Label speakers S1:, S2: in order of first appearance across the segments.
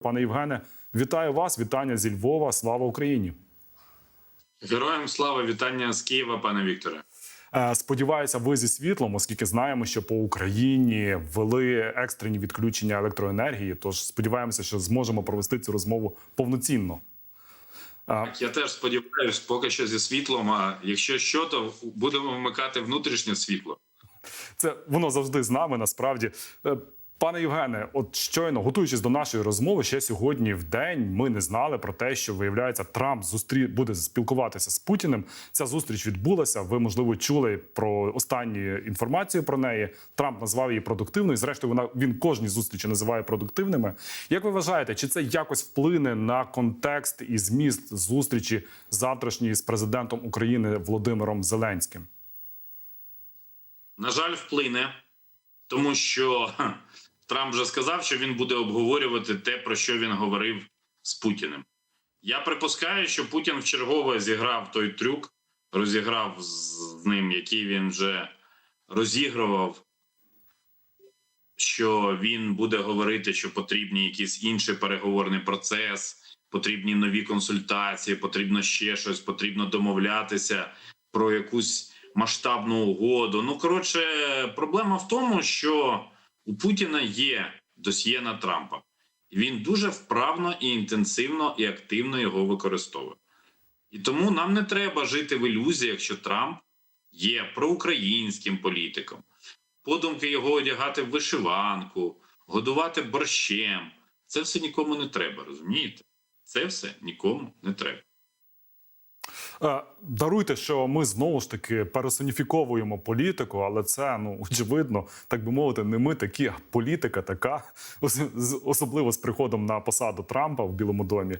S1: Пане Євгене, вітаю вас! Вітання зі Львова. Слава Україні!
S2: Героям слава вітання з Києва, пане Вікторе.
S1: Е, Сподіваюся, ви зі світлом, оскільки знаємо, що по Україні ввели екстрені відключення електроенергії. Тож сподіваємося, що зможемо провести цю розмову повноцінно. Е,
S2: Так, я теж сподіваюся, поки що зі світлом. А якщо що, то будемо вмикати внутрішнє світло.
S1: Це воно завжди з нами. Насправді, Е, пане Євгене, от щойно готуючись до нашої розмови, ще сьогодні в день ми не знали про те, що виявляється, Трамп зустрі буде спілкуватися з Путіним. Ця зустріч відбулася. Ви можливо чули про останню інформацію про неї. Трамп назвав її продуктивною. Зрештою, вона він кожні зустрічі називає продуктивними. Як ви вважаєте, чи це якось вплине на контекст і зміст зустрічі завтрашньої з президентом України Володимиром Зеленським?
S2: На жаль, вплине, тому що Трамп вже сказав, що він буде обговорювати те, про що він говорив з Путіним. Я припускаю, що Путін вчергове зіграв той трюк, розіграв з ним, який він вже розігрував, що він буде говорити, що потрібні якийсь інший переговорний процес, потрібні нові консультації, потрібно ще щось, потрібно домовлятися про якусь масштабну угоду. Ну коротше, проблема в тому, що у Путіна є досьє на Трампа. Він дуже вправно і інтенсивно і активно його використовує. І тому нам не треба жити в ілюзіях, що Трамп є проукраїнським політиком. Подумки його одягати в вишиванку, годувати борщем. Це все нікому не треба, розумієте? Це все нікому не треба.
S1: Е, Даруйте, що ми знову ж таки персоніфіковуємо політику, але це ну очевидно, так би мовити, не ми такі, а політика така, особливо з приходом на посаду Трампа в Білому домі.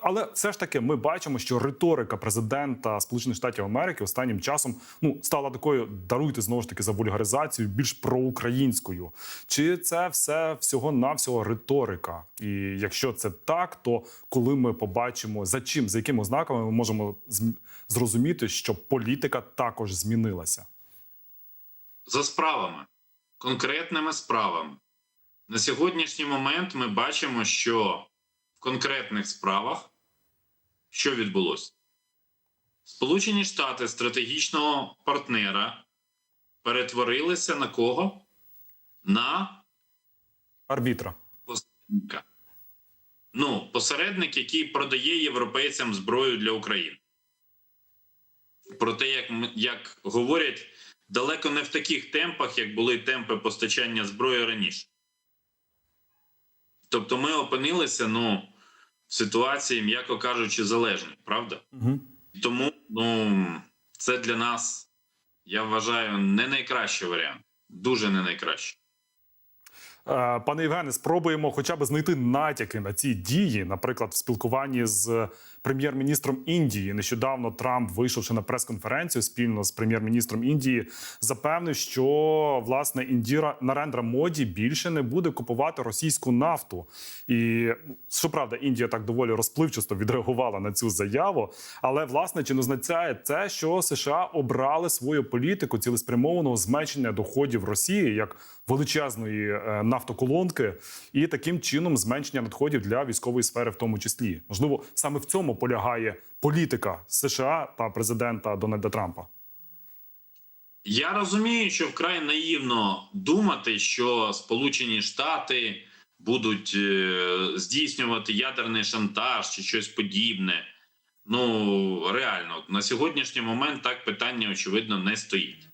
S1: Але все ж таки ми бачимо, що риторика президента Сполучених Штатів Америки останнім часом ну стала такою, даруйте знову ж таки за вульгаризацію, більш проукраїнською. Чи це все всього навсього риторика? І якщо це так, то коли ми побачимо за чим, за якими ознаками ми можемо зрозуміти, що політика також змінилася?
S2: за справами, конкретними справами. На сьогоднішній момент ми бачимо, що конкретних справах що відбулося? Сполучені Штати стратегічного партнера перетворилися на кого? На
S1: Арбітра.
S2: посередника. Ну, посередник, який продає європейцям зброю для України. Про те, як, як говорять, далеко не в таких темпах, як були темпи постачання зброї раніше. Тобто ми опинилися ну, ситуації, м'яко кажучи, залежні, правда?
S1: Угу.
S2: Тому ну, це для нас, я вважаю, не найкращий варіант. Дуже не найкращий.
S1: Е, Пане Євгене, спробуємо хоча б знайти натяки на ці дії, наприклад, в спілкуванні з прем'єр-міністром Індії. Нещодавно Трамп, вийшовши на прес-конференцію спільно з прем'єр-міністром Індії, запевнив, що власне Індіра Нарендра Моді більше не буде купувати російську нафту. І щоправда, Індія так доволі розпливчасто відреагувала на цю заяву. Але власне чи не означає це, що США обрали свою політику цілеспрямованого зменшення доходів Росії як величезної е, нафтоколонки, і таким чином зменшення надходів для військової сфери, в тому числі. Можливо, саме в цьому полягає політика США та президента Дональда Трампа.
S2: Я розумію, що вкрай наївно думати, що Сполучені Штати будуть е, здійснювати ядерний шантаж чи щось подібне. Ну реально, на сьогоднішній момент так питання очевидно не стоїть.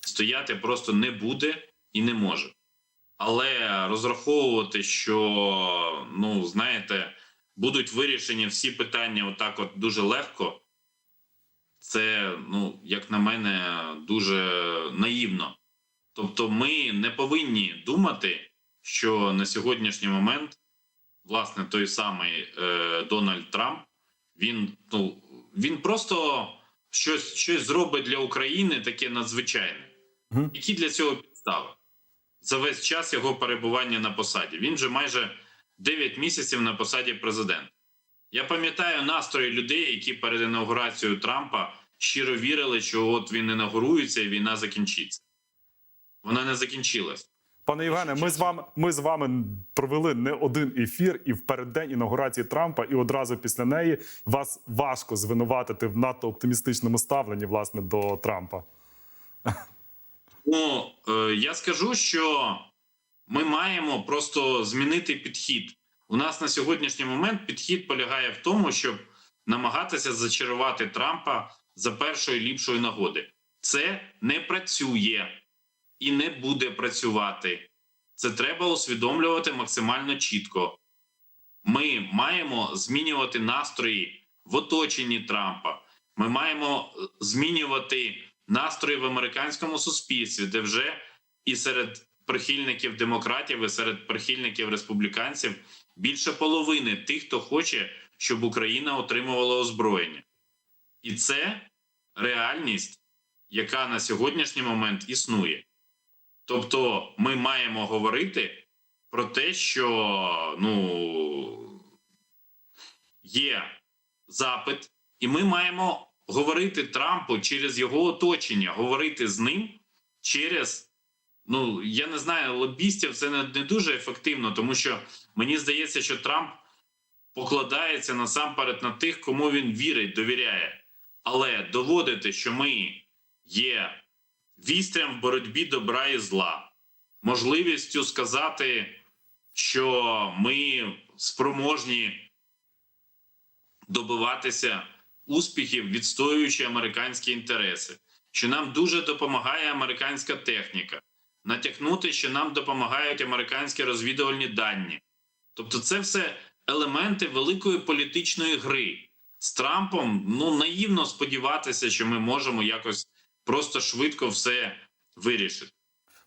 S2: Стояти просто не буде і не може. Але розраховувати, що ну знаєте, будуть вирішені всі питання отак, от дуже легко. Це, ну, як на мене, дуже наївно. Тобто, ми не повинні думати, що на сьогоднішній момент, власне, той самий е, Дональд Трамп, він, ну, він просто щось, щось зробить для України таке надзвичайне. Які для цього підстави? За весь час його перебування на посаді. Він вже майже 9 місяців на посаді президента. Я пам'ятаю настрої людей, які перед інаугурацією Трампа щиро вірили, що от він інаугурується і війна закінчиться. Вона не закінчилась.
S1: Пане Євгене, ми з вами ми з вами провели не один ефір і в переддень інаугурації Трампа, і одразу після неї вас важко звинуватити в надто оптимістичному ставленні власне до Трампа.
S2: Ну, е, я скажу, що ми маємо просто змінити підхід. У нас на сьогоднішній момент підхід полягає в тому, щоб намагатися зачарувати Трампа за першої ліпшої нагоди. Це не працює і не буде працювати. Це треба усвідомлювати максимально чітко. Ми маємо змінювати настрої в оточенні Трампа. Ми маємо е, змінювати настрої в американському суспільстві, де вже і серед прихильників демократів, і серед прихильників республіканців більше половини тих, хто хоче, щоб Україна отримувала озброєння. І це реальність, яка на сьогоднішній момент існує. Тобто, ми маємо говорити про те, що ну, є запит, і ми маємо говорити Трампу через його оточення, говорити з ним через. Ну, я не знаю, лобістів це не, не дуже ефективно, тому що мені здається, що Трамп покладається насамперед на тих, кому він вірить, довіряє. Але доводити, що ми є вістрям в боротьбі добра і зла, можливістю сказати, що ми спроможні добиватися успіхів, відстоюючи американські інтереси, що нам дуже допомагає американська техніка, натякнути, що нам допомагають американські розвідувальні дані. Тобто, це все елементи великої політичної гри з Трампом. Ну наївно сподіватися, що ми можемо якось просто швидко все вирішити.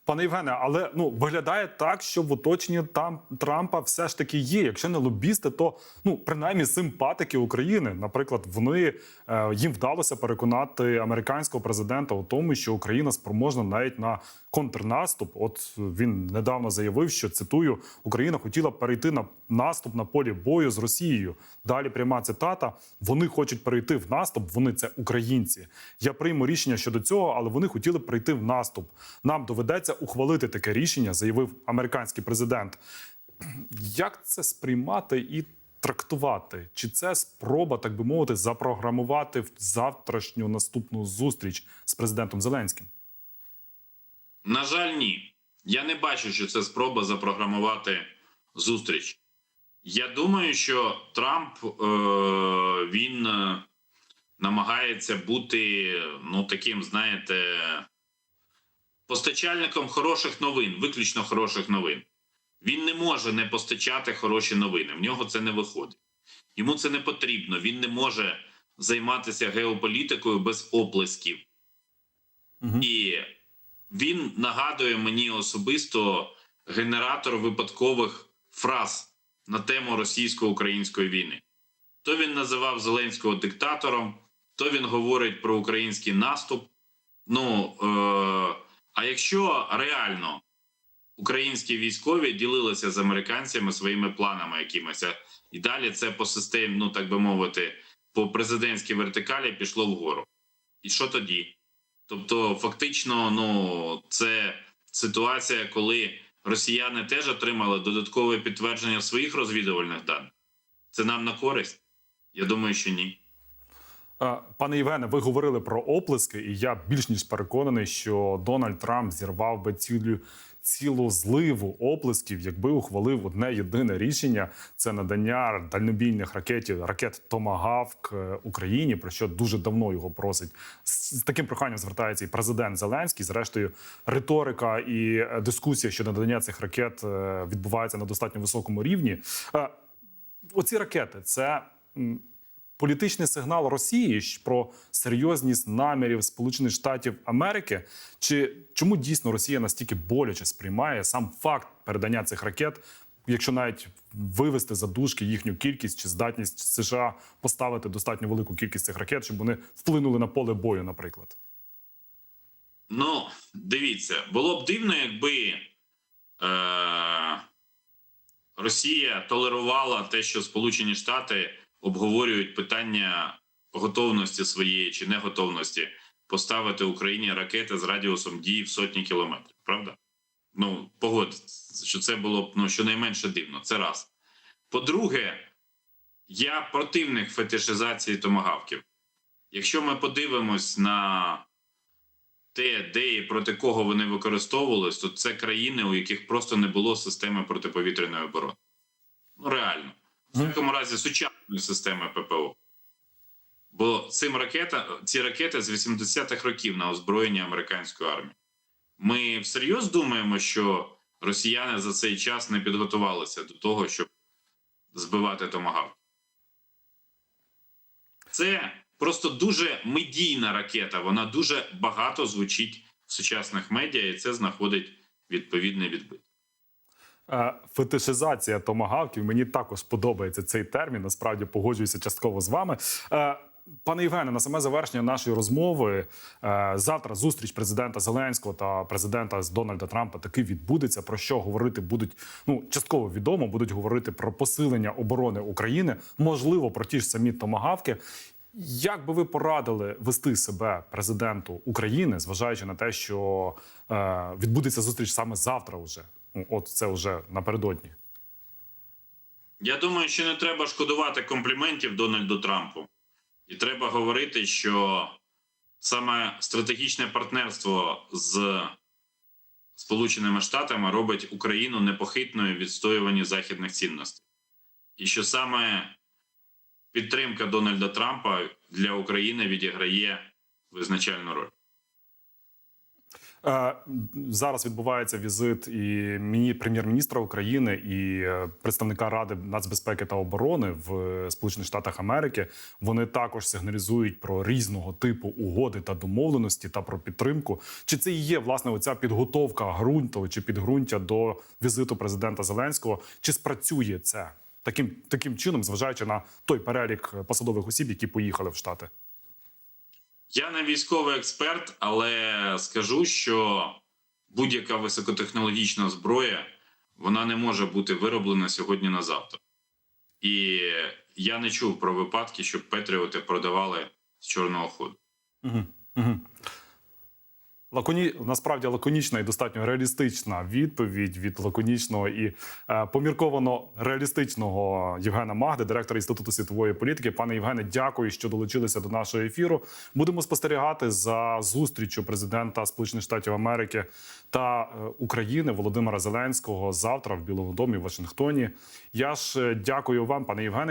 S1: Пане Євгене, але ну виглядає так, що в оточенні там Трампа все ж таки є. Якщо не лобісти, то ну принаймні симпатики України. Наприклад, вони е, їм вдалося переконати американського президента у тому, що Україна спроможна навіть на контрнаступ. От він недавно заявив, що цитую: Україна хотіла перейти на наступ на полі бою з Росією. Далі пряма цитата: вони хочуть перейти в наступ. Вони це українці. Я прийму рішення щодо цього, але вони хотіли перейти в наступ. Нам доведеться ухвалити таке рішення, заявив американський президент. Як це сприймати і трактувати? Чи це спроба, так би мовити, запрограмувати в завтрашню наступну зустріч з президентом Зеленським?
S2: На жаль, ні. Я не бачу, що це спроба запрограмувати зустріч. Я думаю, що Трамп е, він е, намагається бути ну таким, знаєте, постачальником хороших новин, виключно хороших новин. Він не може не постачати хороші новини. В нього це не виходить. Йому це не потрібно. Він не може займатися геополітикою без оплесків.
S1: Угу.
S2: І він нагадує мені особисто генератор випадкових фраз на тему російсько-української війни. То він називав Зеленського диктатором, то він говорить про український наступ. Ну е- якщо реально українські військові ділилися з американцями своїми планами якимось, і далі це по системі, ну так би мовити, по президентській вертикалі пішло вгору. І що тоді? Тобто, фактично, ну це ситуація, коли росіяни теж отримали додаткове підтвердження своїх розвідувальних даних. Це нам на користь? Я думаю, що ні.
S1: Е, Пане Євгене, ви говорили про оплески, і я більш ніж переконаний, що Дональд Трамп зірвав би цілю цілу зливу оплесків, якби ухвалив одне єдине рішення: це надання дальнобійних ракетів ракет Томагавк е, Україні, про що дуже давно його просить. З таким проханням звертається і президент Зеленський. Зрештою, риторика і е, дискусія щодо надання цих ракет відбувається на достатньо високому рівні. Оці ракети це. Політичний сигнал Росії про серйозність намірів Сполучених Штатів Америки, чи чому дійсно Росія настільки боляче сприймає сам факт передання цих ракет, якщо навіть вивести за дужки їхню кількість чи здатність США поставити достатньо велику кількість цих ракет, щоб вони вплинули на поле бою, наприклад?
S2: Ну, дивіться, було б дивно, якби е- Росія толерувала те, що Сполучені Штати обговорюють питання готовності своєї чи неготовності поставити Україні ракети з радіусом дії в сотні кілометрів. Правда? Ну, погодьтесь, що це було б ну, щонайменше дивно. Це раз. По-друге, я противник фетишизації томагавків. Якщо ми подивимось на те, де і проти кого вони використовувались, то це країни, у яких просто не було системи протиповітряної оборони. Ну, реально. В всякому разі, сучасної системи ППО. Бо цим ракета, ці ракети з 80-х років на озброєнні американської армії. Ми всерйоз думаємо, що росіяни за цей час не підготувалися до того, щоб збивати томагавк. Це просто дуже медійна ракета. Вона дуже багато звучить в сучасних медіа, і це знаходить відповідний відбит.
S1: Е, Фетишизація томагавків. Мені також подобається цей термін. Насправді погоджуюся частково з вами. Е, Пане Євгене, на саме завершення нашої розмови е, завтра зустріч президента Зеленського та президента з Дональда Трампа таки відбудеться. Про що говорити будуть ну частково відомо. Будуть говорити про посилення оборони України, можливо, про ті ж самі томагавки. Як би ви порадили вести себе президенту України, зважаючи на те, що відбудеться зустріч саме завтра, Ну, от це вже напередодні.
S2: Я думаю, що не треба шкодувати компліментів Дональду Трампу. І треба говорити, що саме стратегічне партнерство з Сполученими Штатами робить Україну непохитною відстоюванні західних цінностей. І що саме підтримка Дональда Трампа для України відіграє визначальну роль.
S1: Е, Зараз відбувається візит і міні прем'єр-міністра України і е, представника Ради нацбезпеки та оборони в Сполучених Штатах Америки. Вони також сигналізують про різного типу угоди та домовленості та про підтримку. Чи це і є власне оця підготовка ґрунту чи підґрунтя до візиту президента Зеленського? Чи спрацює це таким таким чином, зважаючи на той перелік посадових осіб, які поїхали в Штати?
S2: Я не військовий експерт, але скажу, що будь-яка високотехнологічна зброя вона не може бути вироблена сьогодні на завтра. І я не чув про випадки, щоб Петріоти продавали з чорного ходу.
S1: Угу, угу. Лаконі... Насправді лаконічна і достатньо реалістична відповідь від лаконічного і е, помірковано реалістичного Євгена Магди, директора Інституту світової політики. Пане Євгене, дякую, що долучилися до нашого ефіру. Будемо спостерігати за зустрічю президента Сполучених Штатів Америки та е, України Володимира Зеленського завтра в Білому домі в Вашингтоні. Я ж е, дякую вам, пане Євгене.